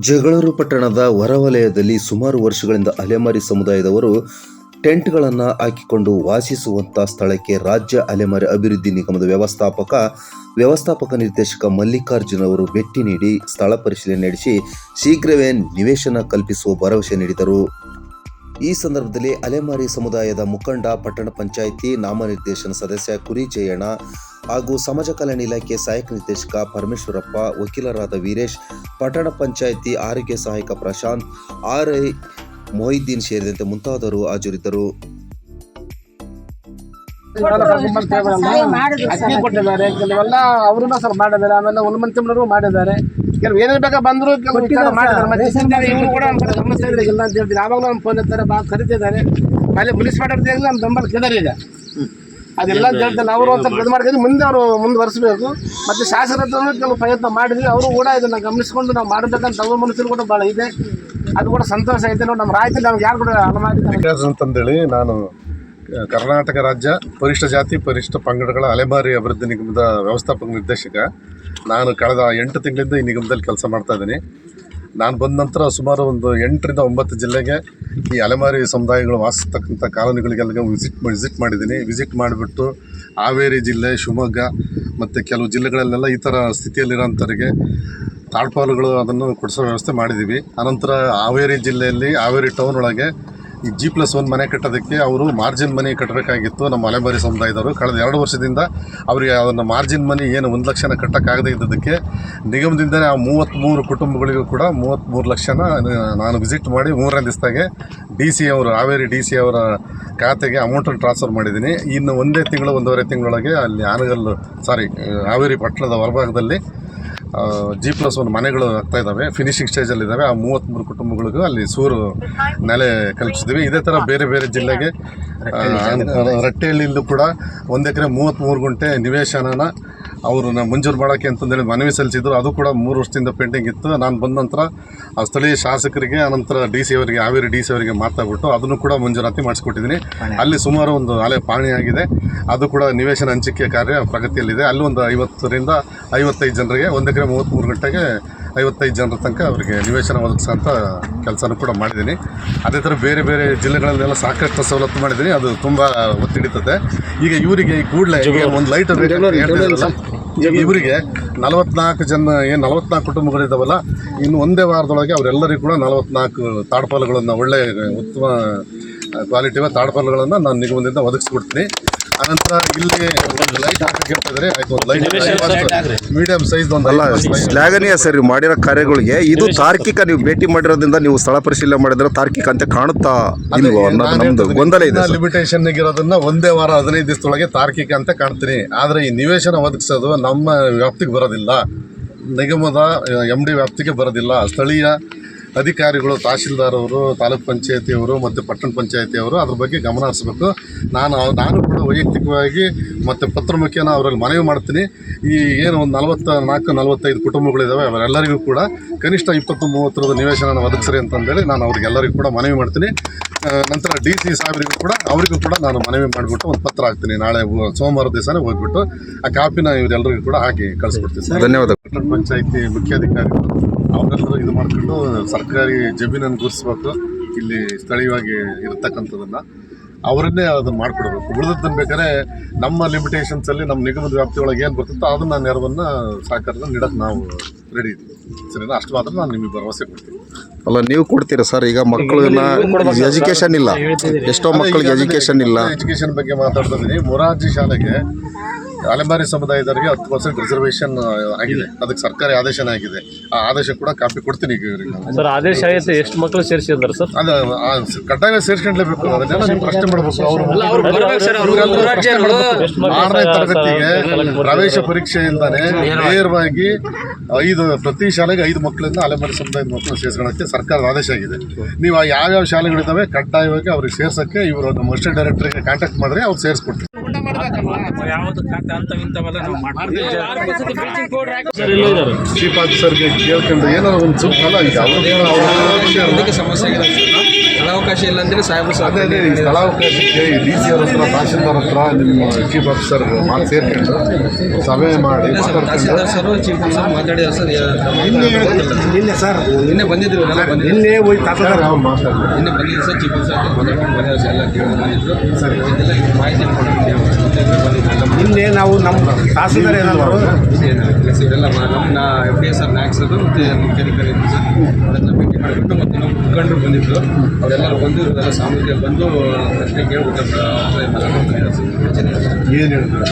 ಜಗಳೂರು ಪಟ್ಟಣದ ಹೊರವಲಯದಲ್ಲಿ ಸುಮಾರು ವರ್ಷಗಳಿಂದ ಅಲೆಮಾರಿ ಸಮುದಾಯದವರು ಟೆಂಟ್ಗಳನ್ನು ಹಾಕಿಕೊಂಡು ವಾಸಿಸುವಂಥ ಸ್ಥಳಕ್ಕೆ ರಾಜ್ಯ ಅಲೆಮಾರಿ ಅಭಿವೃದ್ಧಿ ನಿಗಮದ ವ್ಯವಸ್ಥಾಪಕ ವ್ಯವಸ್ಥಾಪಕ ನಿರ್ದೇಶಕ ಮಲ್ಲಿಕಾರ್ಜುನ್ ಅವರು ಭೇಟಿ ನೀಡಿ ಸ್ಥಳ ಪರಿಶೀಲನೆ ನಡೆಸಿ ಶೀಘ್ರವೇ ನಿವೇಶನ ಕಲ್ಪಿಸುವ ಭರವಸೆ ನೀಡಿದರು. ಈ ಸಂದರ್ಭದಲ್ಲಿ ಅಲೆಮಾರಿ ಸಮುದಾಯದ ಮುಖಂಡ ಪಟ್ಟಣ ಪಂಚಾಯಿತಿ ನಾಮನಿರ್ದೇಶನ ಸದಸ್ಯ ಕುರಿ ಜಯಣ್ಣ ಹಾಗೂ ಸಮಾಜ ಕಲ್ಯಾಣ ಇಲಾಖೆ ಸಹಾಯಕ ನಿರ್ದೇಶಕ ಪರಮೇಶ್ವರಪ್ಪ, ವಕೀಲರಾದ ವೀರೇಶ್, ಪಟ್ಟಣ ಪಂಚಾಯಿತಿ ಆರೋಗ್ಯ ಸಹಾಯಕ ಪ್ರಶಾಂತ್ ಆರ್ ಐ ಮೊಹಿದ್ದೀನ್ ಸೇರಿದಂತೆ ಮುಂತಾದವರು ಹಾಜರಿದ್ದರು. ಅಕ್ಕಿ ಕೊಟ್ಟಿದ್ದಾರೆ. ಕೆಲವೆಲ್ಲ ಅವ್ರನ್ನ ಸರ್ ಮಾಡಿದ್ದಾರೆ. ಆಮೇಲೆ ತಿಂಗಳು ಮಾಡಿದ್ದಾರೆ. ಕೆಲವು ಏನೇನು ಬೇಕಾ ಬಂದರು ಕೆಲವು ಮಾಡಿದ್ದಾರೆ. ಮತ್ತೆ ಇವ್ರು ಕೂಡ ನಮ್ಮ ಇಲ್ಲ ಅಂತ ಹೇಳ್ತೀನಿ ಆವಾಗಲೂ ನಮ್ಮ ಫೋನ್ ಇರ್ತಾರೆ ಬಾ ಕರಿತಿದ್ದಾರೆ. ಅಲ್ಲಿ ಪೊಲೀಸ್ ಮಾತಾಡ್ತಿದ್ರೆ ನಮ್ಮ ಬೆಂಬಲ ಕೇದಾರ ಇದೆ. ಅದೆಲ್ಲ ಅಂತ ಹೇಳ್ತಾರೆ. ಅವರು ಒಂದು ಸ್ವಲ್ಪ ಇದು ಮಾಡ್ಕೊಂಡು ಮುಂದೆ ಅವರು ಮುಂದುವರಿಸಬೇಕು. ಮತ್ತೆ ಶಾಸಕರ ಕೆಲವು ಪ್ರಯತ್ನ ಮಾಡಿದ್ವಿ ಅವರು ಕೂಡ ಇದನ್ನು ಗಮನಿಸಿಕೊಂಡು ನಾವು ಮಾಡಬೇಕಂತ ಅವ್ರ ಮನಸ್ಸಲ್ಲಿ ಕೂಡ ಭಾಳ ಇದೆ. ಅದು ಕೂಡ ಸಂತೋಷ ಐತೆ ನೋಡಿ ನಮ್ಮ ರಾಜ್ಯದಲ್ಲಿ ನಮ್ಗೆ ಯಾರು ಕೂಡ ಅನುಮಾನ ಅಂತ ಅಂತಂದೇಳಿ ನಾನು ಕರ್ನಾಟಕ ರಾಜ್ಯ ಪರಿಷ್ಠ ಜಾತಿ ಪರಿಷ್ಠ ಪಂಗಡಗಳ ಅಲೆಮಾರಿ ಅಭಿವೃದ್ಧಿ ನಿಗಮದ ವ್ಯವಸ್ಥಾಪಕ ನಿರ್ದೇಶಕ. ನಾನು ಕಳೆದ ಎಂಟು ತಿಂಗಳಿಂದ ಈ ನಿಗಮದಲ್ಲಿ ಕೆಲಸ ಮಾಡ್ತಾ ಇದ್ದೀನಿ. ನಾನು ಬಂದ ನಂತರ ಸುಮಾರು ಒಂದು ಎಂಟರಿಂದ ಒಂಬತ್ತು ಜಿಲ್ಲೆಗೆ ಈ ಅಲೆಮಾರಿ ಸಮುದಾಯಗಳು ವಾಸಿಸ್ತಕ್ಕಂಥ ಕಾಲೋನಿಗಳಿಗೆಲ್ಲ ವಿಸಿಟ್ ವಿಸಿಟ್ ಮಾಡಿದ್ದೀನಿ. ವಿಸಿಟ್ ಮಾಡಿಬಿಟ್ಟು ಹಾವೇರಿ ಜಿಲ್ಲೆ, ಶಿವಮೊಗ್ಗ ಮತ್ತು ಕೆಲವು ಜಿಲ್ಲೆಗಳಲ್ಲೆಲ್ಲ ಈ ಥರ ಸ್ಥಿತಿಯಲ್ಲಿರೋಂಥವ್ರಿಗೆ ತಾಳ್ಪಾಲುಗಳು ಅದನ್ನು ಕೊಡಿಸೋ ವ್ಯವಸ್ಥೆ ಮಾಡಿದ್ದೀವಿ. ಅನಂತರ ಹಾವೇರಿ ಜಿಲ್ಲೆಯಲ್ಲಿ ಹಾವೇರಿ ಟೌನ್ ಒಳಗೆ ಈ ಜಿ ಪ್ಲಸ್ ಒನ್ ಮನೆ ಕಟ್ಟೋದಕ್ಕೆ ಅವರು ಮಾರ್ಜಿನ್ ಮನಿ ಕಟ್ಟಬೇಕಾಗಿತ್ತು ನಮ್ಮ ಅಲೆಮಾರಿ ಸಮುದಾಯದವರು ಕಳೆದ ಎರಡು ವರ್ಷದಿಂದ ಅವರಿಗೆ ಅದನ್ನು ಮಾರ್ಜಿನ್ ಮನಿ ಏನು ಒಂದು ಲಕ್ಷನ ಕಟ್ಟೋಕ್ಕಾಗದೇ ಇದ್ದದಕ್ಕೆ ನಿಗಮದಿಂದಲೇ ಆ ಮೂವತ್ತ್ಮೂರು ಕುಟುಂಬಗಳಿಗೂ ಕೂಡ ಮೂವತ್ತ್ಮೂರು ಲಕ್ಷನ ನಾನು ವಿಸಿಟ್ ಮಾಡಿ ಮೂರನೇ ದಿವಸದಾಗೆ ಡಿ ಸಿ ಅವರು, ಹಾವೇರಿ ಡಿ ಸಿ ಅವರ ಖಾತೆಗೆ ಅಮೌಂಟನ್ನು ಟ್ರಾನ್ಸ್ಫರ್ ಮಾಡಿದ್ದೀನಿ. ಇನ್ನು ಒಂದೇ ತಿಂಗಳು, ಒಂದೂವರೆ ತಿಂಗಳೊಳಗೆ ಅಲ್ಲಿ ಆನಗಲ್ಲು ಸಾರಿ ಹಾವೇರಿ ಪಟ್ಟಣದ ಹೊರಭಾಗದಲ್ಲಿ ಜಿ ಪ್ಲಸ್ ಒಂದು ಮನೆಗಳು ಆಗ್ತಾ ಇದ್ದಾವೆ ಫಿನಿಶಿಂಗ್ ಸ್ಟೇಜಲ್ಲಿದ್ದಾವೆ ಆ ಮೂವತ್ತ್ಮೂರು ಕುಟುಂಬಗಳಿಗೂ ಅಲ್ಲಿ ಸೂರು ನೆಲೆ ಕಲ್ಪಿಸಿದ್ದೀವಿ ಇದೇ ಥರ ಬೇರೆ ಬೇರೆ ಜಿಲ್ಲೆಗೆ ರಟ್ಟೆಹಳ್ಳಿಯಲ್ಲೂ ಕೂಡ ಒಂದು ಎಕರೆ ಮೂವತ್ತ್ಮೂರು ಗುಂಟೆ ನಿವೇಶನನ ಅವ್ರನ್ನ ಮಂಜೂರು ಮಾಡೋಕ್ಕೆ ಅಂತಂದೇಳಿ ಮನವಿ ಸಲ್ಲಿಸಿದ್ರು. ಅದು ಕೂಡ ಮೂರು ವರ್ಷದಿಂದ ಪೆಂಡಿಂಗ್ ಇತ್ತು. ನಾನು ಬಂದ ನಂತರ ಆ ಸ್ಥಳೀಯ ಶಾಸಕರಿಗೆ ಆನಂತರ ಡಿ ಸಿ ಅವರಿಗೆ ಹಾವೇರಿ ಡಿ ಸಿ ಅವರಿಗೆ ಮಾತಾಡ್ಬಿಟ್ಟು ಅದನ್ನು ಕೂಡ ಮಂಜೂರಾತಿ ಮಾಡಿಸ್ಕೊಟ್ಟಿದ್ದೀನಿ. ಅಲ್ಲಿ ಸುಮಾರು ಒಂದು ಅಲೆ ಪಾಣಿಯಾಗಿದೆ. ಅದು ಕೂಡ ನಿವೇಶನ ಹಂಚಿಕೆ ಕಾರ್ಯ ಪ್ರಗತಿಯಲ್ಲಿದೆ. ಅಲ್ಲಿ ಒಂದು ಐವತ್ತರಿಂದ ಐವತ್ತೈದು ಜನರಿಗೆ ಒಂದು ಎಕರೆ ಮೂವತ್ತ್ಮೂರು ಗಂಟೆಗೆ ಐವತ್ತೈದು ಜನರ ತನಕ ಅವರಿಗೆ ನಿವೇಶನ ಒದಗಿಸೋಂಥ ಕೆಲಸನೂ ಕೂಡ ಮಾಡಿದ್ದೀನಿ. ಅದೇ ಥರ ಬೇರೆ ಬೇರೆ ಜಿಲ್ಲೆಗಳಲ್ಲೆಲ್ಲ ಸಾಕಷ್ಟು ಸವಲತ್ತು ಮಾಡಿದ್ದೀನಿ. ಅದು ತುಂಬ ಒತ್ತಿಡಿತದೆ. ಈಗ ಇವರಿಗೆ ಈ ಕೂಡಲೇ ಒಂದು ಲೈಟ್ ಇವರಿಗೆ ನಲವತ್ನಾಲ್ಕು ಜನ ಏನು ನಲವತ್ನಾಲ್ಕು ಕುಟುಂಬಗಳಿದ್ದಾವಲ್ಲ, ಇನ್ನು ಒಂದೇ ವಾರದೊಳಗೆ ಅವರೆಲ್ಲರಿಗೂ ಕೂಡ ನಲವತ್ನಾಲ್ಕು ತಾಡ್ಪಾಲುಗಳನ್ನು ಒಳ್ಳೆಯ ಉತ್ತಮ ಕ್ವಾಲಿಟಿಯ ತಾಡ್ಪಾಲುಗಳನ್ನು ನಾನು ನಿಗಮದಿಂದ ಒದಗಿಸ್ಬಿಡ್ತೀನಿ ಅನಂತರ ಇಲ್ಲಿ ಒಂದು ಲೈಟ್ ಹಾಕಕ್ಕೆ ಆಯ್ತು ಒಂದು ಲೈಟ್ ಮೀಡಿಯಂ ಸೈಜ್ ಒಂದು ಅಲ್ಲ ಶ್ಲಾಘನೀಯ ಸರ್ ನೀವು ಮಾಡಿರೋ ಕಾರ್ಯಗಳಿಗೆ ಇದು ತಾರ್ಕಿಕ ನೀವು ಭೇಟಿ ಮಾಡಿರೋದ್ರಿಂದ ನೀವು ಸ್ಥಳ ಪರಿಶೀಲನೆ ಮಾಡಿದ್ರೆ ತಾರ್ಕಿಕ ಅಂತ ಕಾಣುತ್ತಾ ಇಲ್ವೋ ಅನ್ನೋದು ನಮ್ದು ಗೊಂದಲ ಇದೆ. ಲಿಮಿಟೇಷನ್ ಇರೋದನ್ನ ಒಂದೇ ವಾರ ಹದಿನೈದು ದಿವಸದೊಳಗೆ ತಾರ್ಕಿಕ ಅಂತ ಕಾಣ್ತೀನಿ. ಆದ್ರೆ ಈ ನಿವೇಶನ ಒದಗಿಸೋದು ನಮ್ಮ ವ್ಯಾಪ್ತಿಗೆ ಬರೋದಿಲ್ಲ. ನಿಗಮದ ಎಂ ಡಿ ವ್ಯಾಪ್ತಿಗೆ ಬರೋದಿಲ್ಲ. ಸ್ಥಳೀಯ ಅಧಿಕಾರಿಗಳು ತಹಶೀಲ್ದಾರ್ ಅವರು ತಾಲೂಕ್ ಪಂಚಾಯತಿಯವರು ಮತ್ತು ಪಟ್ಟಣ ಪಂಚಾಯತಿಯವರು ಅದ್ರ ಬಗ್ಗೆ ಗಮನ ಹರಿಸ್ಬೇಕು. ನಾನು ನಾನು ಕೂಡ ವೈಯಕ್ತಿಕವಾಗಿ ಮತ್ತು ಪತ್ರ ಮುಖ್ಯನ ಅವರಲ್ಲಿ ಮನವಿ ಮಾಡ್ತೀನಿ. ಈ ಏನು ಒಂದು ನಲವತ್ತ ನಾಲ್ಕು ನಲವತ್ತೈದು ಕುಟುಂಬಗಳಿದ್ದಾವೆ ಅವರೆಲ್ಲರಿಗೂ ಕೂಡ ಕನಿಷ್ಠ ಇಪ್ಪತ್ತು ಮೂವತ್ತರದ ನಿವೇಶನ ಒದಗಿಸ್ರಿ ಅಂತಂದೇಳಿ ನಾನು ಅವ್ರಿಗೆಲ್ಲರಿಗೂ ಕೂಡ ಮನವಿ ಮಾಡ್ತೀನಿ. ನಂತರ ಡಿ ಸಿ ಸಾಹೇಬರಿಗೂ ಕೂಡ ಅವರಿಗೂ ಕೂಡ ನಾನು ಮನವಿ ಮಾಡಿಬಿಟ್ಟು ಒಂದು ಪತ್ರ ಹಾಕ್ತೀನಿ. ನಾಳೆ ಸೋಮವಾರ ದಿವಸನೇ ಹೋಗ್ಬಿಟ್ಟು ಆ ಕಾಪಿನ ಇವರೆಲ್ಲರಿಗೂ ಕೂಡ ಹಾಕಿ ಕಳಿಸ್ಬಿಡ್ತೀನಿ. ಸರ್. ಧನ್ಯವಾದ ಪಟ್ಟಣ ಪಂಚಾಯತಿ ಮುಖ್ಯಾಧಿಕಾರಿಗಳು. ಅವರೆಲ್ಲರೂ ಇದು ಮಾಡ್ಕೊಂಡು ಸರ್ಕಾರಿ ಜಮೀನನ್ನು ಗುರುಸ್ಬೇಕು ಇಲ್ಲಿ ಸ್ಥಳೀಯವಾಗಿ ಇರತಕ್ಕಂಥದ್ದನ್ನು ಅವರನ್ನೇ ಅದನ್ನು ಮಾಡಿಕೊಡ್ಬೇಕು. ಉಳಿದದ್ದನ್ನು ಬೇಕಾದ್ರೆ ನಮ್ಮ ಲಿಮಿಟೇಷನ್ಸಲ್ಲಿ ನಮ್ಮ ನಿಗಮದ ವ್ಯಾಪ್ತಿಯೊಳಗೆ ಏನು ಬರ್ತಿತ್ತೋ ಅದನ್ನು ನೆರವನ್ನು ಸಹಕಾರದ ನೀಡಕ್ಕೆ ನಾವು ರೆಡಿ ಇದ್ದೀವಿ. ಸರಿನಾ? ಅಷ್ಟು ಮಾತ್ರ ನಾನು ನಿಮಗೆ ಭರವಸೆ ಕೊಡ್ತೀನಿ. ಅಲ್ಲ ನೀವು ಕೊಡ್ತೀರಾ ಸರ್? ಈಗ ಮಕ್ಕಳನ್ನ ಎಜುಕೇಶನ್ ಇಲ್ಲ. ಎಷ್ಟೋ ಮಕ್ಕಳಿಗೆ ಎಜುಕೇಶನ್ ಇಲ್ಲ. ಎಜುಕೇಶನ್ ಬಗ್ಗೆ ಮಾತಾಡ್ತಾ ಇದ್ದೀನಿ ಮೊರಾರ್ಜಿ ಶಾಲೆಗೆ ಅಲೆಮಾರಿ ಸಮುದಾಯದವರಿಗೆ ಹತ್ತು ಪರ್ಸೆಂಟ್ ರಿಸರ್ವೇಶನ್ ಆಗಿದೆ. ಅದಕ್ಕೆ ಸರ್ಕಾರಿ ಆದೇಶನೇ ಆಗಿದೆ. ಆ ಆದೇಶ ಕೂಡ ಕಾಪಿ ಕೊಡ್ತೀನಿ ಈಗ ಇವರಿಗೆ ನಾನು. ಸರ್ ಆದೇಶ ಆಯ್ತು. ಎಷ್ಟು ಮಕ್ಕಳು ಸೇರಿಸಿದ್ದಾರೆ ಸರ್? ಅದು ಆ ಸ- ಕಡ್ಡಾಯ ಸೇರ್ಸ್ಕೊಂಡ್ಲೇಬೇಕು ಅದನ್ನೆಲ್ಲ ನೀವು ಪ್ರಶ್ನೆ ಮಾಡಬೇಕು. ಅವರು ಆರನೇ ತರಗತಿಗೆ ಪ್ರವೇಶ ಪರೀಕ್ಷೆಯಿಂದಾನೆ ನೇರವಾಗಿ. ಐದು ಪ್ರತಿ ಶಾಲೆಗೆ ಐದು ಮಕ್ಕಳಿಂದ ಅಲೆಮಾರಿ ಸಮುದಾಯದ ಮಕ್ಕಳು ಸೇರ್ಸ್ಕೊಳಕ್ಕೆ ಸರ್ಕಾರದ ಆದೇಶ ಆಗಿದೆ. ನೀವು ಆ ಯಾವ್ಯಾವ ಶಾಲೆಗಳಿದ್ದಾವೆ ಕಡ್ಡಾಯವಾಗಿ ಅವ್ರಿಗೆ ಸೇರ್ಸಕ್ಕೆ ಇವರು ನಮ್ಮ ಅಸಿಸ್ಟೆಂಟ್ ಡೈರೆಕ್ಟರ್ಗೆ ಕಾಂಟ್ಯಾಕ್ಟ್ ಮಾಡಿದ್ರೆ ಅವ್ರು ಸೇರಿಸ್ಕೊಡ್ತೀವಿ. ಸರ್ ಇಲ್ಲ ಇದ್ದಾರೆ ಚೀಫ್ ಆಫೀಸರ್ಗೆ ಕೇಳ್ಕೊಂಡು ಏನೋ ಒಂದು ಸುಖ ಅಲ್ಲ ಈಗ ಸಮಸ್ಯೆ ಸ್ಥಳಾವಕಾಶ ಇಲ್ಲ ಅಂದ್ರೆ ಸಾಹೇಬರು ಸಹ ಅದೇ ಅದೇ ಈ ಸ್ಥಳಾವಕಾಶಕ್ಕೆ ಡಿ ಸಿ ಅವ್ರ ಹತ್ರ ತಹಶೀಲ್ದಾರ್ ಹತ್ರ ನಿಮ್ಮ ಚೀಫ್ ಆಫೀಸರ್ ಮಾತು ಸೇರ್ಕೊಂಡು ಸಭೆ ಮಾಡಿ ಮಾತಾಡ್ಕೊಂಡು ತಹಸೀಲ್ದಾರ್ ಸರ್ ಚೀಫ್ ಸರ್ ಮಾತಾಡಿದಾರೆ ಸರ್ ನಿನ್ನೆ ಸರ್. ನಿನ್ನೆ ಬಂದಿದ್ರು ಎಲ್ಲ ಬಂದಿದ್ರು. ನಿನ್ನೆ ಹೋಗಿ ತಹಸೀಲ್ದಾರ್ ನಾವು ಮಾತಾಡ್ತೀವಿ ನಿನ್ನೆ ಬಂದಿದ್ರು ಸರ್ ಚೀಫ್ ಸರ್ ಮಾತಾಡ್ಕೊಂಡು ಬಂದಿದ್ದಾರೆ ಸರ್ ಎಲ್ಲ ಕೇಳಿ ಬಂದಿದ್ರು. ಇದೆಲ್ಲ ಈಗ ಮಾಹಿತಿ ಕೊಡ್ತೀನಿ ಬಂದಿದ್ರು ನಿನ್ನೆ ನಾವು ನಮ್ಮ ತಹಸೀಲ್ದಾರ್ ಏನಾದ್ರು ಇವರೆಲ್ಲ ನಮ್ಮ ಎಫ್ ಡಿ ಎಸ್ ಆರ್ ನ್ಯಾಕ್ಸ್ ಅದು ಮತ್ತು ಮುಖ್ಯಾಧಿಕಾರಿ ಸರ್. ಅವರೆಲ್ಲ ಭೇಟಿ ಮಾಡಿಬಿಟ್ಟು ಮತ್ತು ನಾವು ಮುಖಂಡರು ಬಂದಿದ್ರು. ಅವರೆಲ್ಲರೂ ಬಂದು ಇವರೆಲ್ಲ ಸಾಮೂಹಿಕ ಬಂದು ಪ್ರಶ್ನೆ ಕೇಳ್ಬಿಟ್ಟು ಏನು ಹೇಳಿದ್ರು